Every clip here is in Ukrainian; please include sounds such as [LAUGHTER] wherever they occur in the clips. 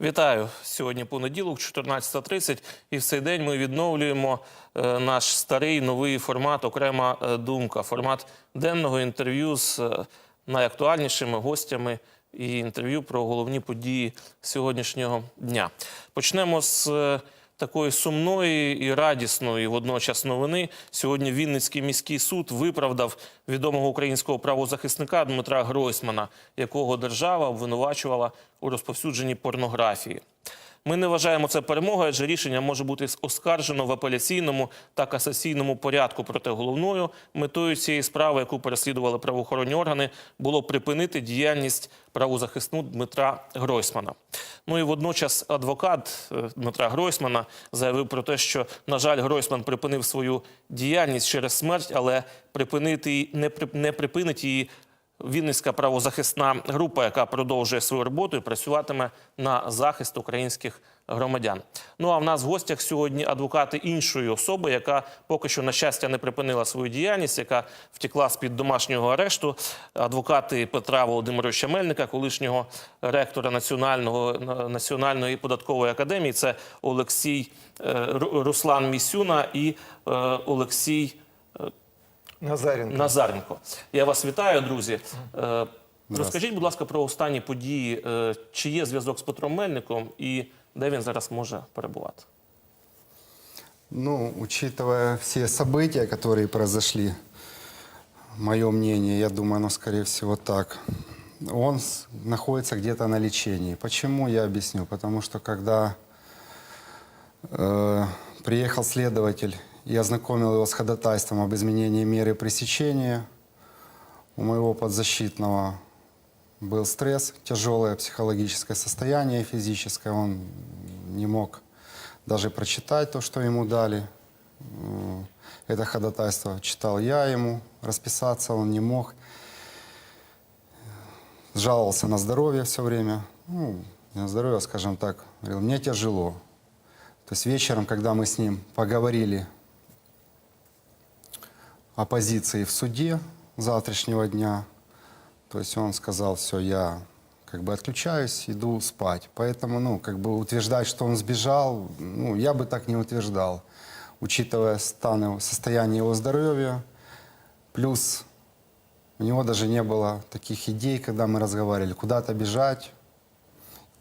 Вітаю сьогодні понеділок, 14.30, і в цей день ми відновлюємо е, наш старий новий формат Окрема е, думка. Формат денного інтерв'ю з е, найактуальнішими гостями і інтерв'ю про головні події сьогоднішнього дня. Почнемо з такої сумної і радісної водночас новини. Сьогодні Вінницький міський суд виправдав відомого українського правозахисника Дмитра Гройсмана, якого держава обвинувачувала у розповсюдженні порнографії. Ми не вважаємо це перемогою, адже рішення може бути оскаржено в апеляційному та касаційному порядку. Проте головною метою цієї справи, яку переслідували правоохоронні органи, було припинити діяльність правозахисну Дмитра Гройсмана. Ну і водночас адвокат е, Дмитра Гройсмана заявив про те, що на жаль, Гройсман припинив свою діяльність через смерть, але припинити не при- не припинить її Вінницька правозахисна група, яка продовжує свою роботу і працюватиме на захист українських громадян. Ну а в нас в гостях сьогодні адвокати іншої особи, яка поки що на щастя не припинила свою діяльність, яка втекла з під домашнього арешту. Адвокати Петра Володимировича Мельника, колишнього ректора національного національної податкової академії. Це Олексій е, Руслан Місюна і е, Олексій. Назаренко. Назаренко. Я вас вітаю, друзі. Е, Розкажіть, будь ласка, про останні події. Е, Чи є зв'язок з Петром Мельником і де він зараз може перебувати? Ну, учитывая все события, которые произошли, мое мнение, я думаю, оно скорее всего так. Он с- находится где-то на лечении. Почему, я объясню. Потому что когда э, приехал следователь и ознакомил его с ходатайством об изменении меры пресечения, у моего подзащитного был стресс, тяжелое психологическое состояние физическое. Он не мог даже прочитать то, что ему дали. М, Это ходатайство читал я ему, расписаться он не мог. Жаловался на здоровье все время. Ну, не на здоровье, а, скажем так. Говорил, мне тяжело. То есть вечером, когда мы с ним поговорили о позиции в суде завтрашнего дня, то есть он сказал, все, я как бы отключаюсь, иду спать. Поэтому, ну, как бы утверждать, что он сбежал, ну, я бы так не утверждал, учитывая стан состояние его здоровья. Плюс у него даже не было таких идей, когда мы разговаривали, куда-то бежать.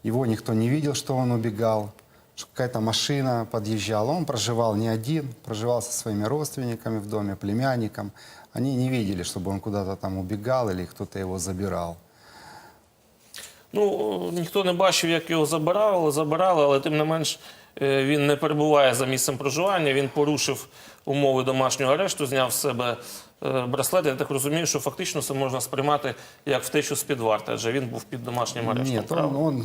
Его никто не видел, что он убегал, что какая-то машина подъезжала. Он проживал не один, проживал со своими родственниками в доме, племянником. Они не видели, чтобы он куда-то там убегал или кто-то его забирал. Ну ніхто не бачив, як його забирали, забирали, але тим не менш е, він не перебуває за місцем проживання. Він порушив умови домашнього арешту, зняв з себе е, браслет. Я так розумію, що фактично це можна сприймати як втечу з під варти, адже він був під домашнім арештом. Нет, правда?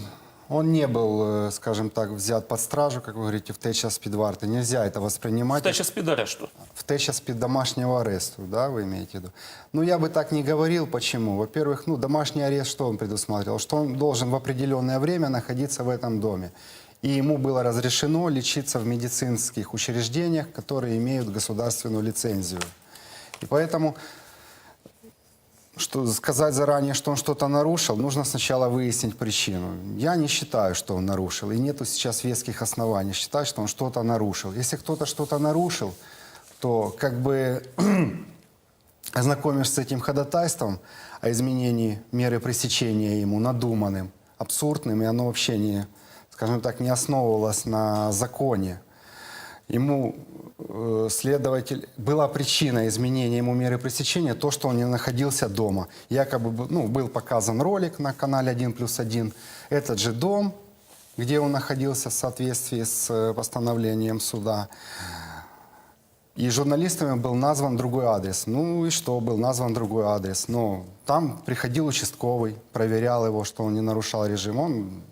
Он, не был, э, скажем так, взят под стражу, как вы говорите, в теча с варты. Нельзя это воспринимать. Втеча з під арешту. Втеча с домашнего аресту, да, вы имеете в виду? Ну, я бы так не говорил. Почему? Во-первых, ну, домашний арест, что он предусматривал? Что он должен в определенное время находиться в этом доме. И ему было разрешено лечиться в медицинских учреждениях, которые имеют государственную лицензию. И поэтому что сказать заранее, что он что-то нарушил, нужно сначала выяснить причину. Я не считаю, что он нарушил, и нету сейчас веских оснований считать, что он что-то нарушил. Если кто-то что-то нарушил, то как бы [CLEARS THROAT] ознакомишься с этим ходатайством о изменении меры пресечения ему надуманным, абсурдным, и оно вообще не, скажем так, не основывалось на законе. Ему э, следователь была причина изменения ему меры пресечения то, что он не находился дома. Якобы ну, был показан ролик на канале 1 плюс 1. Этот же дом, где он находился в соответствии с э, постановлением суда. И журналистами был назван другой адрес. Ну и что, был назван другой адрес. Но там приходил участковый, проверял его, что он не нарушал режим. Он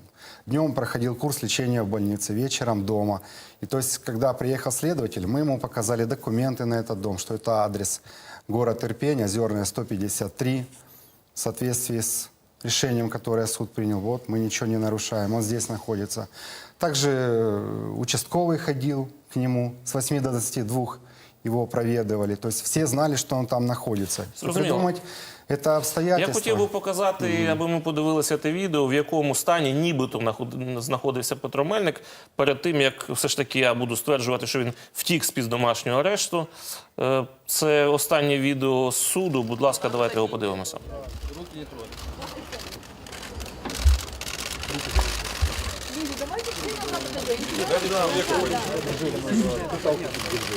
днем проходил курс лечения в больнице, вечером дома. И то есть, когда приехал следователь, мы ему показали документы на этот дом, что это адрес город Ирпень, Озерная, 153, в соответствии с решением, которое суд принял. Вот, мы ничего не нарушаем, он здесь находится. Также э, участковый ходил к нему с 8 до 22, его проведывали. То есть все знали, что он там находится. Зрозуміло. Придумать Это Я хотів би показати, аби ми подивилися те відео, в якому стані нібито знаходився Петро Мельник перед тим, як все ж таки я буду стверджувати, що він втік з під домашнього арешту. Е, Це останнє відео з суду. Будь ласка, давайте його подивимося.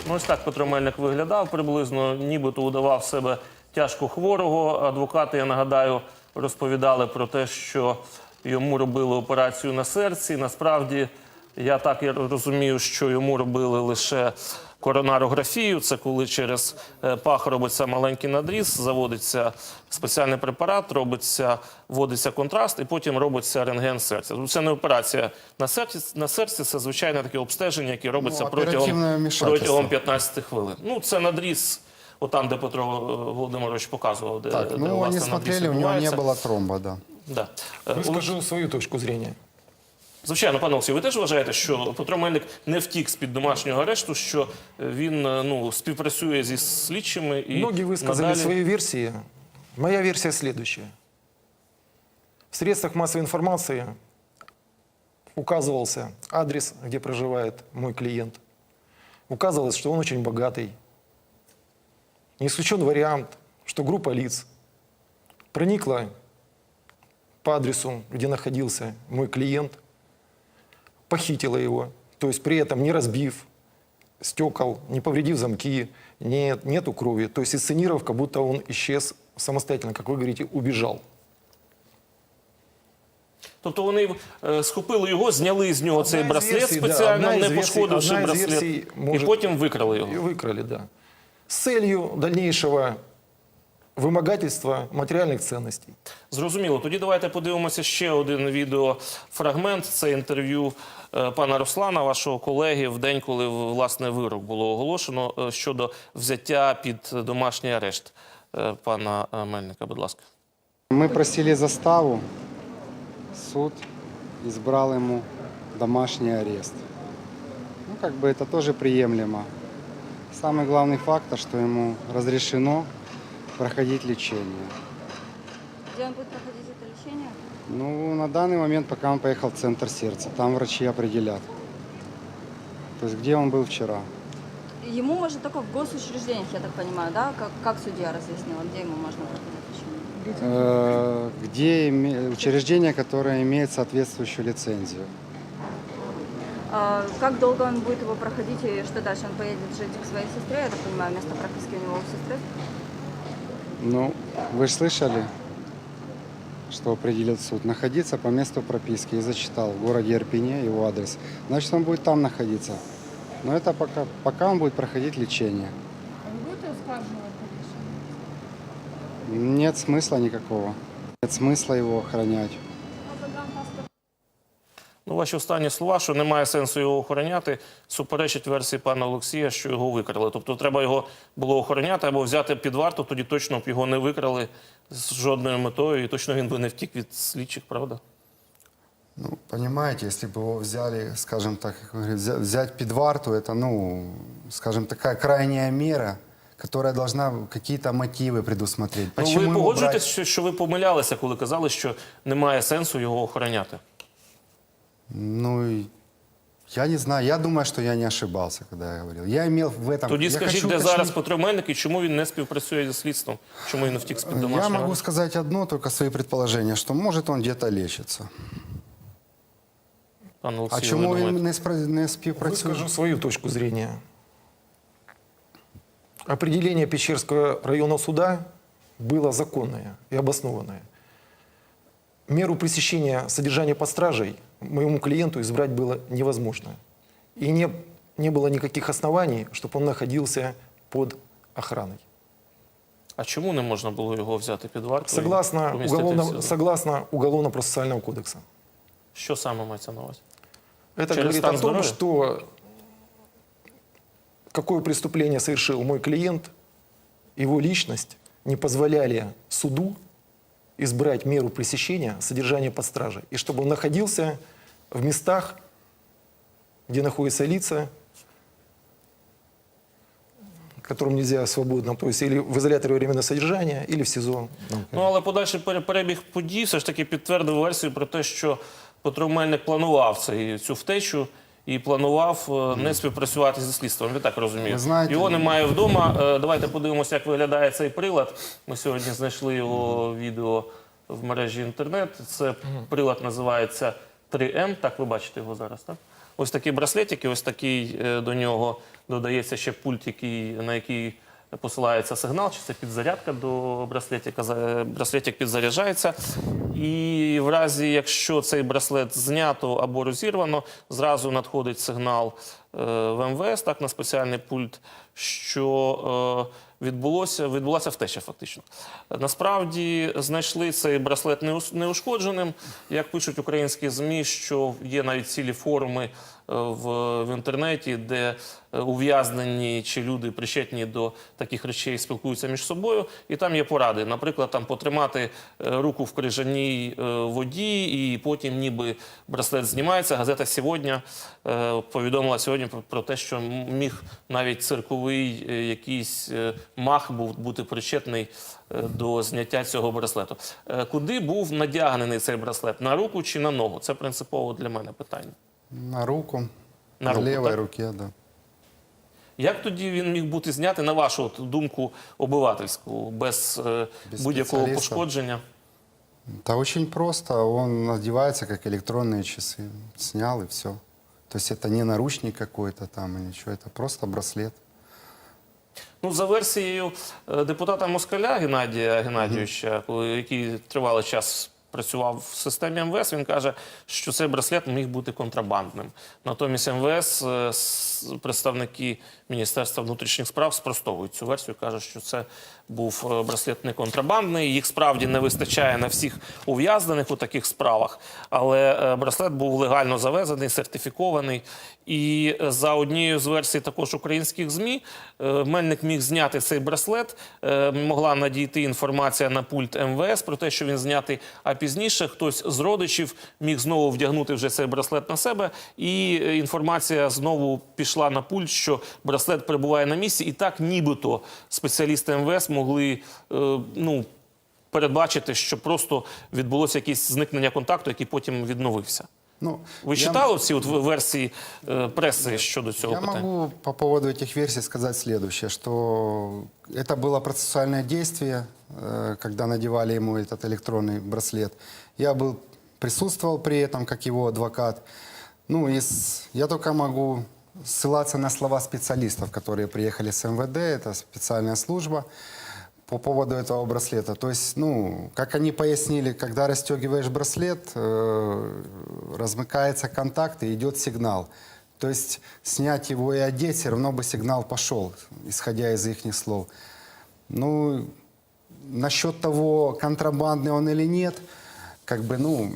Ну, ось так Петро Мельник виглядав приблизно, нібито удавав себе тяжко хворого. Адвокати, я нагадаю, розповідали про те, що йому робили операцію на серці. Насправді, я так розумію, що йому робили лише коронарографію. Це коли через е, пах робиться маленький надріз, заводиться спеціальний препарат, робиться, вводиться контраст, і потім робиться рентген серця. Ну, Це не операція на серці, на серці, це звичайне таке обстеження, яке робиться Ну, протягом, протягом 15 хвилин. Ну, це надріз, отам, де Петро е, Володимирович показував, де, Так, де ну, они власне, надріз смотрели, у него не відбувається. было тромба, да. Да. Е, Олег- Выскажу свою точку зрения. Звичайно, пане Олексій, ви теж вважаєте, що Петро Мельник не втік з-під домашнього арешту, що він е, ну, співпрацює зі слідчими і Многие высказали надалі... свои версии. Моя версия следующая. В средствах массовой информации указывался адрес, где проживает мой клиент. Указывалось, что он очень богатый. Не исключен вариант, что группа лиц проникла по адресу, где находился мой клиент, похитила его, то есть при этом не разбив стекол, не повредив замки, нет, нету крови. То есть инсценировав, как будто он исчез самостоятельно, как вы говорите, убежал. Тобто вони е, схопили його, зняли з нього цей Одна із браслет версій, да, спеціально, одна із не версій- пошкодивши одна із браслет, версій і може- потім викрали його. И выкрали, да. С целью дальнейшего вымогательства материальных ценностей. Зрозуміло. Тоді давайте подивимося ще один відеофрагмент. Це інтерв'ю е, пана Руслана, вашого колеги, в день, коли власне вирок було оголошено е, щодо взяття під домашній арешт е, пана е, Мельника. Будь ласка. Мы просили заставу, суд избрал ему домашний арест. Ну, как бы это тоже приемлемо. Самый главный фактор, что ему разрешено проходить лечение. Где он будет проходить это лечение? Ну, на данный момент, пока он поехал в центр сердца, там врачи определят. То есть, где он был вчера. Ему можно только в госучреждениях, я так понимаю, да? Как, как судья разъяснила, где ему можно проходить лечение? Э, где име- учреждение, которое имеет соответствующую лицензию. А как долго он будет его проходить и что дальше? Он поедет жить к своей сестре, я так понимаю, место прописки у него у сестры? Ну, вы же слышали, что определит суд. Находиться по месту прописки. И зачитал в городе Ирпене его адрес. Значит, он будет там находиться. Но это пока, пока он будет проходить лечение. А оскаржувати рішення? Нет смысла никакого. Нет смысла его охранять. Ну, ваші останні слова, що немає сенсу його охороняти, суперечить версії пана Олексія, що його викрали. Тобто треба його було охороняти або взяти під варту, тоді точно б його не викрали з жодною метою, і точно він би не втік від слідчих, правда? Ну, понимаете, если бы его взяли, скажем так, как вы говорите, взя- взять под варту, это, ну, скажем, такая крайняя мера, которая должна какие-то мотивы предусмотреть. Ну, Почему ви ему погоджуєтесь, брать- що, що ви помилялися, коли казали, що немає сенсу його охороняти? Ну, и я не знаю. Я думаю, что я не ошибался, когда я говорил. Я имел в этом... Тоді я скажіть, хочу де уточнить- зараз Петро Мельник і чому він не співпрацює зі слідством? Чому він не втік з-під Я домашнього? могу арешту? сказать одно, только свои предположения, что может он где-то лечится. Пане А Олексію, чому ви він думаєте? не, спра- не співпрацює? Выскажу свою точку зрения. Определение Печерского районного суда было законное и обоснованное. Меру пресечения содержания под стражей моему клиенту избрать было невозможно. И не, не было никаких оснований, чтобы он находился под охраной. А чому не можна було його взяти під варту? і Согласно, помістити уголовно, в СІЗО? согласно Уголовно-процессуального кодекса. Що саме мається на увазі? Это Через говорит стан о том, здоровья? что какое преступление совершил мой клиент, его личность не позволяли суду избрать меру пресечения содержания под стражей. И чтобы он находился в местах, где находятся лица, которым нельзя свободно, то есть или в изоляторе временного содержания, или в СИЗО. Ну, але подальший перебіг подій все ж таки підтвердив версію про те, що Петро Мельник планував цю втечу і планував е, не співпрацювати зі слідством. Я так розумію. Знаєте- Його немає вдома. Е, Давайте подивимося, як виглядає цей прилад. Ми сьогодні знайшли його відео в мережі інтернет. Це прилад називається 3М. Так, ви бачите його зараз, так? Ось такий браслетик, і ось такий е, до нього додається ще пульт, який, на який посилається сигнал, чи це підзарядка до браслетика. Браслетик підзаряджається. І в разі, якщо цей браслет знято або розірвано, зразу надходить сигнал е, в МВС, так, на спеціальний пульт, що е, відбулося, відбулася втеча фактично. Насправді знайшли цей браслет неушкодженим. Як пишуть українські ЗМІ, що є навіть цілі форуми в, в інтернеті, де е, ув'язнені чи люди причетні до таких речей спілкуються між собою, і там є поради. Наприклад, там потримати е, руку в крижаній е, воді, і потім ніби браслет знімається. Газета сьогодні е, повідомила сьогодні про, те, що міг навіть цирковий е, якийсь е, мах був бути причетний е, до зняття цього браслету. Е, Куди був надягнений цей браслет? На руку чи на ногу? Це принципово для мене питання. На руку, На на, руку, левой так? руке, да. Як тоді він міг бути знятий, на вашу от думку, обивательську, без, е, Без будь-якого спеціаліста? пошкодження? Да очень просто. Он надевается, как электронные часы. Снял и все. То есть это не наручник какой-то там и ничего. Это просто браслет. Ну, за версією е, депутата Москаля Геннадія Геннадійовича, коли- який тривалий час працював в системі МВС, він каже, що цей браслет міг бути контрабандним. Натомість МВС, е, представники Міністерства внутрішніх справ спростовують цю версію, кажуть, що це був е, браслет не контрабандний. Їх справді не вистачає на всіх ув'язнених у таких справах, але е, браслет був легально завезений, сертифікований. І е, за однією з версій також українських ЗМІ Мельник міг зняти цей браслет. Могла надійти інформація на пульт МВС про те, що він знятий. А пізніше хтось з родичів міг знову вдягнути вже цей браслет на себе. І інформація знову пішла на пульт, що браслет перебуває на місці. І так, нібито спеціалісти МВС могли е, ну, передбачити, що просто відбулося якесь зникнення контакту, який потім відновився. Ну, Ви я- читали ці от версії е, преси щодо цього Я питання? могу по поводу этих версий сказать следующее, что это было процессуальное действие, э, когда надевали ему этот электронный браслет. Я был, присутствовал при этом, как его адвокат. Ну, из, я только могу ссылаться на слова специалистов, которые приехали с МВД, это специальная служба, по поводу этого браслета. То есть, ну, как они пояснили, когда расстегиваешь браслет, э, размыкается контакт и идет сигнал. То есть снять его и одеть, все равно бы сигнал пошел, исходя из их слов. Ну, насчет того, контрабандный он или нет, как бы, ну,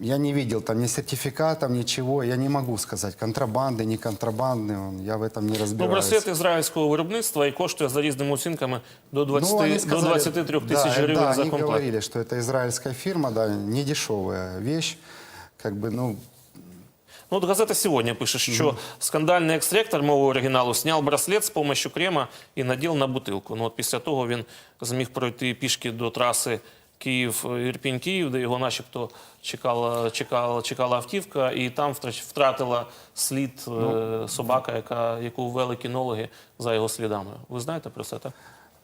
я не видел там ни сертификатов, ничего. Я не могу сказать, контрабандный, не контрабандный он. Я в этом не Ну, разбираюсь. браслет ізраїльського виробництва і коштує за різними оцінками до 20, Ну, они до сказали- 23 тисяч да, гривень да, за они комплект. говорили, что это израильская фирма, да, не дешевая вещь. Как бы, ну, Ну, от газета сьогодні пише, що скандальний екстрактор мови оригіналу сняв браслет з допомогою крема і наділ на бутилку. Ну, от після того він зміг пройти пішки до траси Київ-Ірпінь-Київ, де його начебто чекала, чекала, чекала автівка, і там втрач- втратила слід е, собака, яка, яку ввели кінологи за його слідами. Ви знаєте про це, так?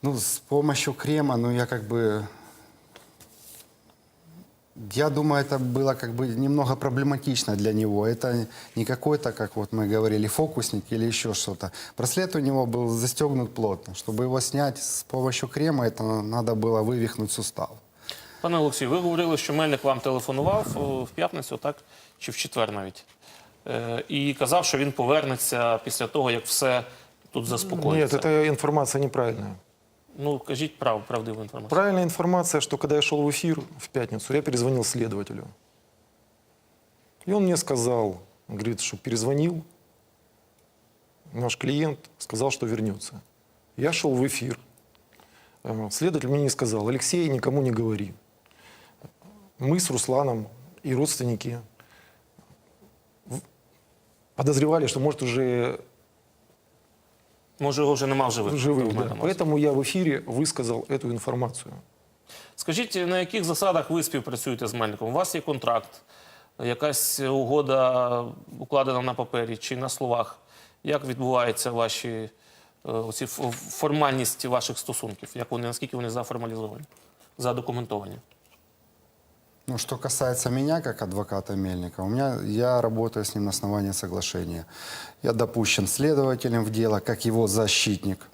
ну, с помощью крема, ну, я как бы... Я думаю, это было как бы немного проблематично для него. Это не какой-то, как вот мы говорили, фокусник или еще что-то. Браслет у него был застегнут плотно. Чтобы его снять с помощью крема, это надо было вывихнуть сустав. Пане Олексію, ви говорили, що Мельник вам телефонував о, в п'ятницю, так? Чи в четвер навіть. Е, і казав, що він повернеться після того, як все тут Нет, заспокоїться. это информация неправильная. Ну, кажіть прав, правдиву інформацію. Правильная информация, что когда я шел в эфир в пятницу, я перезвонил следователю. И он мне сказал, он говорит, что перезвонил наш клиент, сказал, что вернется. Я шел в эфир. Э, Следователь мне не сказал, Алексей, никому не говори. Мы с Русланом и родственники в- подозревали, что может уже Може, його вже нема в живих. в живых. Ви Да. маєте на увазі. Поэтому я в эфире высказал эту информацию. Скажіть, на яких засадах ви співпрацюєте з Мельником? У вас є контракт, якась угода укладена на папері чи на словах? Як відбуваються ваші е, оці ф- формальність ваших стосунків? Як вони, наскільки вони заформалізовані, задокументовані? Ну, что касается меня как адвоката Мельника, у меня я работаю с ним на основании соглашения. Я допущен следователем в дело, как его защитник.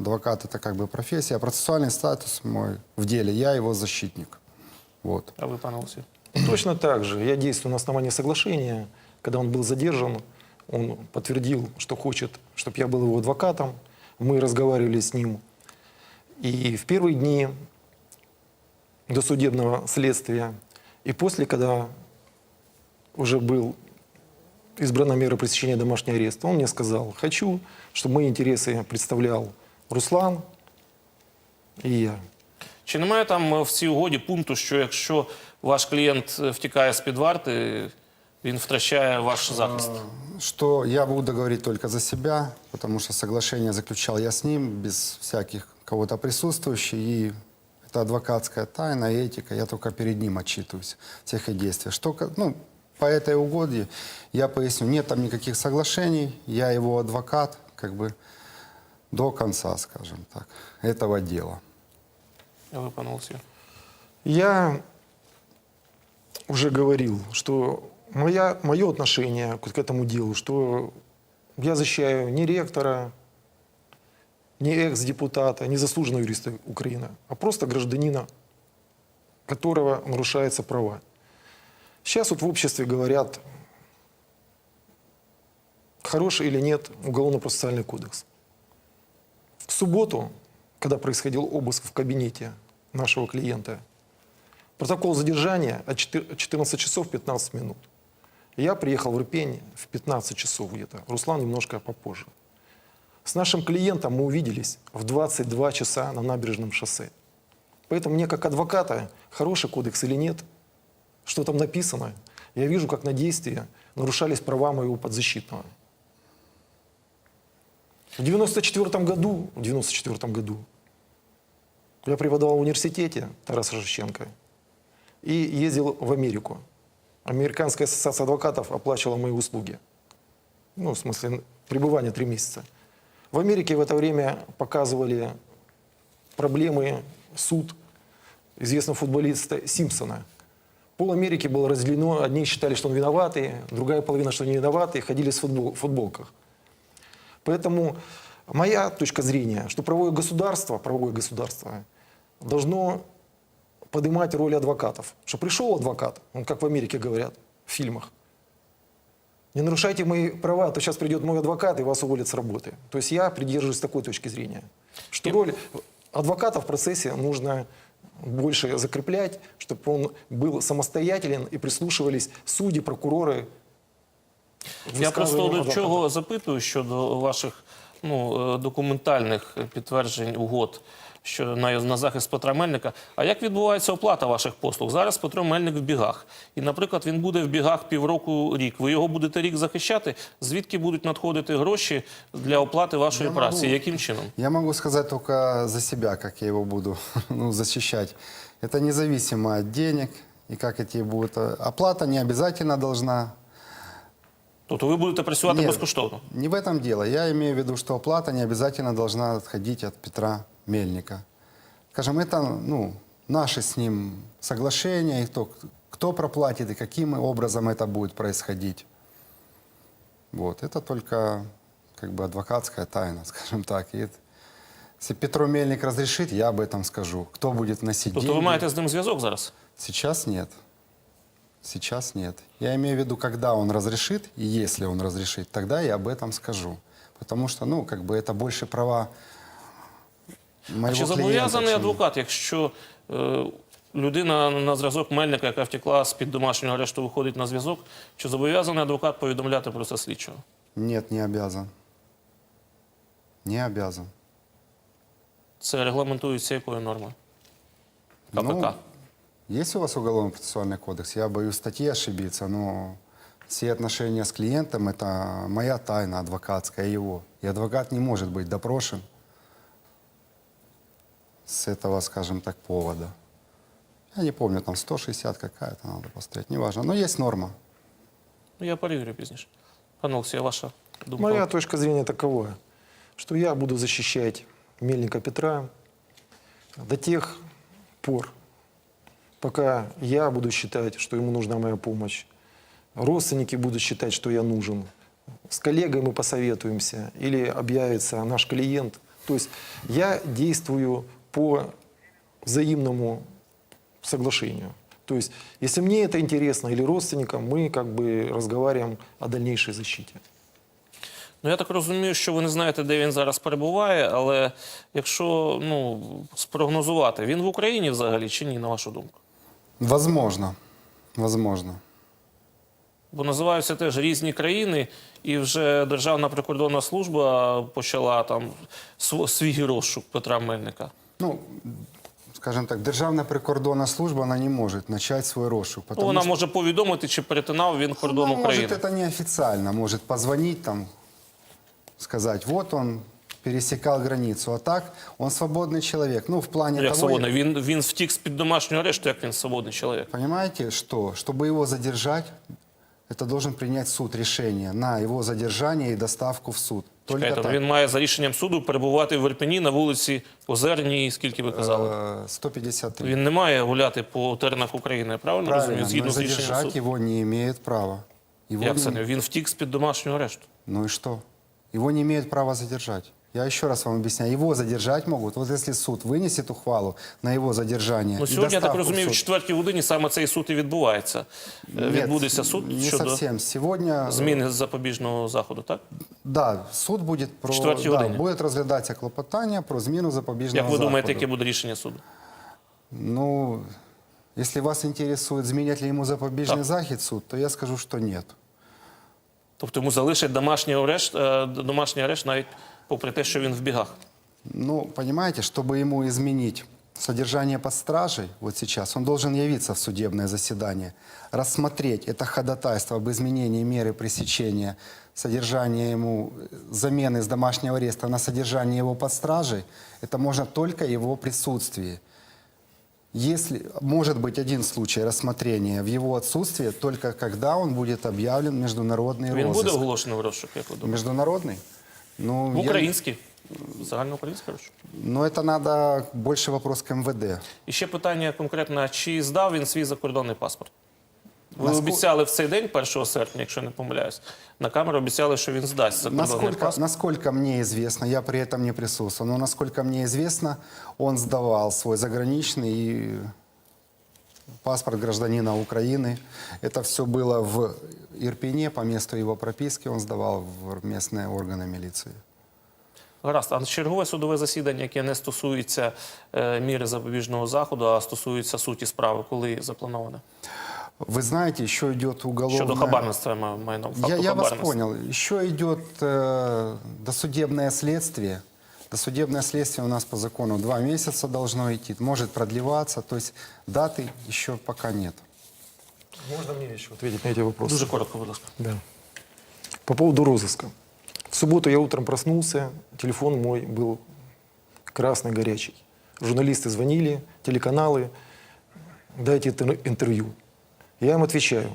Адвокат это как бы профессия, а процессуальный статус мой в деле, я его защитник. Вот. А ви, пане Олексію? Точно так же. Я действую на основании соглашения. Когда он был задержан, он подтвердил, что хочет, чтобы я был его адвокатом. Мы разговаривали с ним. И в первые дни досудебного следствия, и после, когда уже был избрана мера пресечения домашнего ареста, он мне сказал, хочу, чтобы мои интересы представлял Руслан и я. Чи немає там е, в цій угоді пункту, що якщо ваш клієнт е, втікає з-під варти, він втрачає ваш захист? Что я буду говорить только за себя, потому что соглашение заключал я с ним, без всяких кого-то присутствующих, и это адвокатская тайна, этика, я только перед ним отчитываюсь всех их действиях. Что, ну, по этой угоде я поясню, нет там никаких соглашений, я его адвокат, как бы до конца, скажем так, этого дела. А ви, пане Олексію? Я уже говорил, что моя, мое отношение к этому делу, что я защищаю не ректора, не экс-депутата, не заслуженного юриста Украины, а просто гражданина, которого нарушаются права. Сейчас вот в обществе говорят, хороший или нет уголовно-процессуальный кодекс. В субботу, когда происходил обыск в кабинете нашего клиента, протокол задержания от 4 14 часов 15 минут. Я приехал в Ирпень в 15 часов где-то. Руслан немножко попозже. С нашим клиентом мы увиделись в 22 часа на набережном шоссе. Поэтому мне как адвоката, хороший кодекс или нет, что там написано, я вижу, как на действие нарушались права моего подзащитного. В 94 году, в 94 году я преподавал в университете Тараса Шевченко и ездил в Америку. Американская ассоциация адвокатов оплачивала мои услуги. Ну, в смысле, пребывание три месяца. В Америке в это время показывали проблемы, суд известного футболиста Симпсона. Пол Америки было разделено. Одни считали, что он виноватый, другая половина, что не виноватый, ходили в футбол, футболках. Поэтому моя точка зрения, что правовое государство, правовое государство должно поднимать роль адвокатов. Что пришел адвокат, он, как в Америке говорят, в фильмах, не нарушайте мои права, а то сейчас придет мой адвокат и вас уволят с работы. То есть я придерживаюсь такой точки зрения. Что роль адвоката в процессе нужно больше закреплять, чтобы он был самостоятелен и прислушивались судьи, прокуроры. Я просто высказываниям до адвоката. чого запитую щодо ваших ну, е, документальних підтверджень угод що на, на захист Петра Мельника. А як відбувається оплата ваших послуг? Зараз Петро Мельник в бігах. І, наприклад, він буде в бігах півроку рік. Ви його будете рік захищати. Звідки будуть надходити гроші для оплати вашої Я праці? можу. Яким чином? Я могу сказать только за себя, как я его буду [LAUGHS] ну, защищать. Это независимо от денег и как эти будут. э, Оплата не обязательно должна. Тобто ви будете працювати Нет, безкоштовно? Не в этом дело. Я имею в виду, что оплата не обязательно должна отходить от Петра Мельника. Скажем, это ну, наши с ним соглашения, и кто, кто проплатит и каким образом это будет происходить. Вот. Это только как бы адвокатская тайна, [LAUGHS] скажем так. И это- если Петро Мельник разрешит, я об этом скажу. Кто будет носить Тобто ви деньги? маєте з ним зв'язок зараз? Сейчас нет. Сейчас нет. Я имею в виду, когда он разрешит, и если он разрешит, тогда я об этом скажу. Потому что, ну, как бы это больше права А чи клиента, зобов'язаний чем- адвокат, якщо е, людина на зразок Мельника, яка втекла з-під домашнього арешту, виходить на зв'язок, чи зобов'язаний адвокат повідомляти про це слідчого? Нет, не обязан. Не обязан. Це регламентується якою нормою? КПК. Ну, Есть у вас уголовно-процессуальный кодекс? Я боюсь статьи ошибиться, но Все отношения с клиентом – это моя тайна адвокатская, его. И адвокат не может быть допрошен с этого, скажем так, повода. Я не помню, там 160 какая-то надо поставить, неважно. Но есть норма. Ну, я перевірю пізніше. Пане Олексію, ваша думка? Моя точка зрения такова, что я буду защищать Мельника Петра до тех пор, пока я буду считать, что ему нужна моя помощь, родственники будут считать, что я нужен, с коллегой мы посоветуемся или объявится наш клиент. То есть я действую по взаимному соглашению. То есть, если мне это интересно или родственникам, мы как бы разговариваем о дальнейшей защите. Ну, я так розумію, що ви не знаєте, де він зараз перебуває, але якщо ну, спрогнозувати, він в Україні взагалі чи ні, на вашу думку? Возможно. Возможно. Бо називаються теж різні країни, і вже Державна прикордонна служба почала там св- свій розшук Петра Мельника. Ну, скажем так, Державна прикордонна служба, она не может начать свой розшук. Ну, Потому вона что може повідомити, чи перетинав він кордон Ну, України. Может, это неофициально. Может позвонить там, сказать, вот он пересекал границу. А так, он свободный человек. Ну, в плане Ну, Як того... свободний? Він, він втік з-під домашнього арешту, як він свободний чоловік. Понимаете, что? Чтобы его задержать, это должен принять суд решение на его задержание и доставку в суд. Только Чекайте, так. він має за рішенням суду перебувати в Ірпені на вулиці Озерній, скільки ви казали. Э, 153. Він не має гуляти по теренах України, я правильно розумію? Правильно, Згідно но з рішенням задержать суду. его не имеет права. Его Як не- це не? Він втік з-під домашнього арешту. Ну и что? Его не имеют права задержать. Я еще раз вам объясняю. Его задержать могут. Вот если суд вынесет ухвалу на его задержание Ну, и сьогодні, я так доставку в розумію, в суд. четвертій годині саме цей суд і відбувається. Е, Нет, Відбудеться суд не щодо совсем. Сегодня, зміни запобіжного заходу, так? да, суд будет про, Четвертій да, годині. будет розглядатися клопотання про зміну запобіжного Як ви заходу. думаєте, яке буде рішення суду? Ну, если вас интересует, изменять ли ему запобіжний Так. захід суд, то я скажу, что нет. Тобто йому залишать домашній арешт, е, домашній арешт навіть попри те, що він в бігах. Ну, понимаете, чтобы ему изменить содержание под стражей, вот сейчас, он должен явиться в судебное заседание, рассмотреть это ходатайство об изменении меры пресечения, содержания ему, э, замены с домашнего ареста на содержание его под стражей, это можно только в его присутствии. Если может быть один случай рассмотрения в его отсутствие, только когда он будет объявлен международный Він буде розыск. оголошений в розшук, як ви думаєте? Международный? Ну, В я- український. Загальноукраїнський розшук. Но это надо больше вопрос к МВД. І ще питання конкретне: чи здав він свій закордонний паспорт? Ви Наско- обіцяли в цей день, 1 серпня, якщо не помиляюсь, на камеру обіцяли, що він здасть закордонний Насколько, паспорт. насколько мне известно, я при этом не присутствовал, но насколько мне известно, он сдавал свой заграничный и паспорт гражданина Украины. Это все было в Ирпене, по месту его прописки он сдавал в местные органы милиции. Гаразд, а чергове судове засідання, яке не стосується е, міри запобіжного заходу, а стосується суті справи, коли заплановане? Вы знаете, еще идет уголовное... Щодо хабарництва увазі, Я, я вас понял. Еще идет э, досудебное следствие. Досудебное следствие у нас по закону два месяца должно идти, может продлеваться, то есть даты еще пока нет. Можно мне еще ответить на эти вопросы? Дуже коротко, ласка. Да. По поводу розыска. В субботу я утром проснулся, телефон мой был красный, горячий. Журналисты звонили, телеканалы, дайте интер- интервью. Я им отвечаю.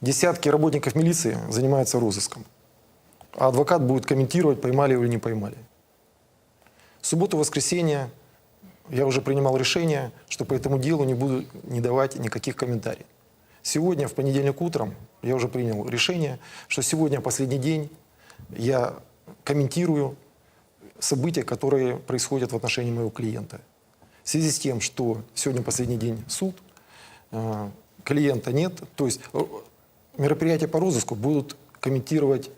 Десятки работников милиции занимаются розыском. А адвокат будет комментировать, поймали или не поймали. Субботу-воскресенье я уже принимал решение, что по этому делу не буду не давать никаких комментариев. Сегодня, в понедельник утром, я уже принял решение, что сегодня последний день я комментирую события, которые происходят в отношении моего клиента. В связи с тем, что сегодня последний день суд, э, клиента нет, то есть э, мероприятия по розыску будут комментировать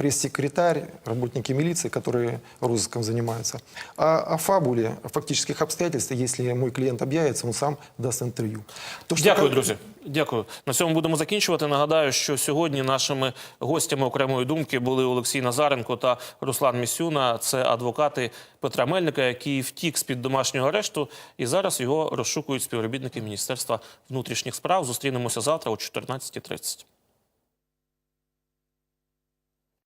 пресс-секретарь, работники милиции, которые розыском занимаются. А о фабуле, о фактических обстоятельствах, если мой клиент объявится, он сам даст интервью. То, что Дякую, как- друзі. Дякую. На цьому будемо закінчувати. Нагадаю, що сьогодні нашими гостями окремої думки були Олексій Назаренко та Руслан Місюна. Це адвокати Петра Мельника, який втік з під домашнього арешту, і зараз його розшукують співробітники Міністерства внутрішніх справ. Зустрінемося завтра о 14.30.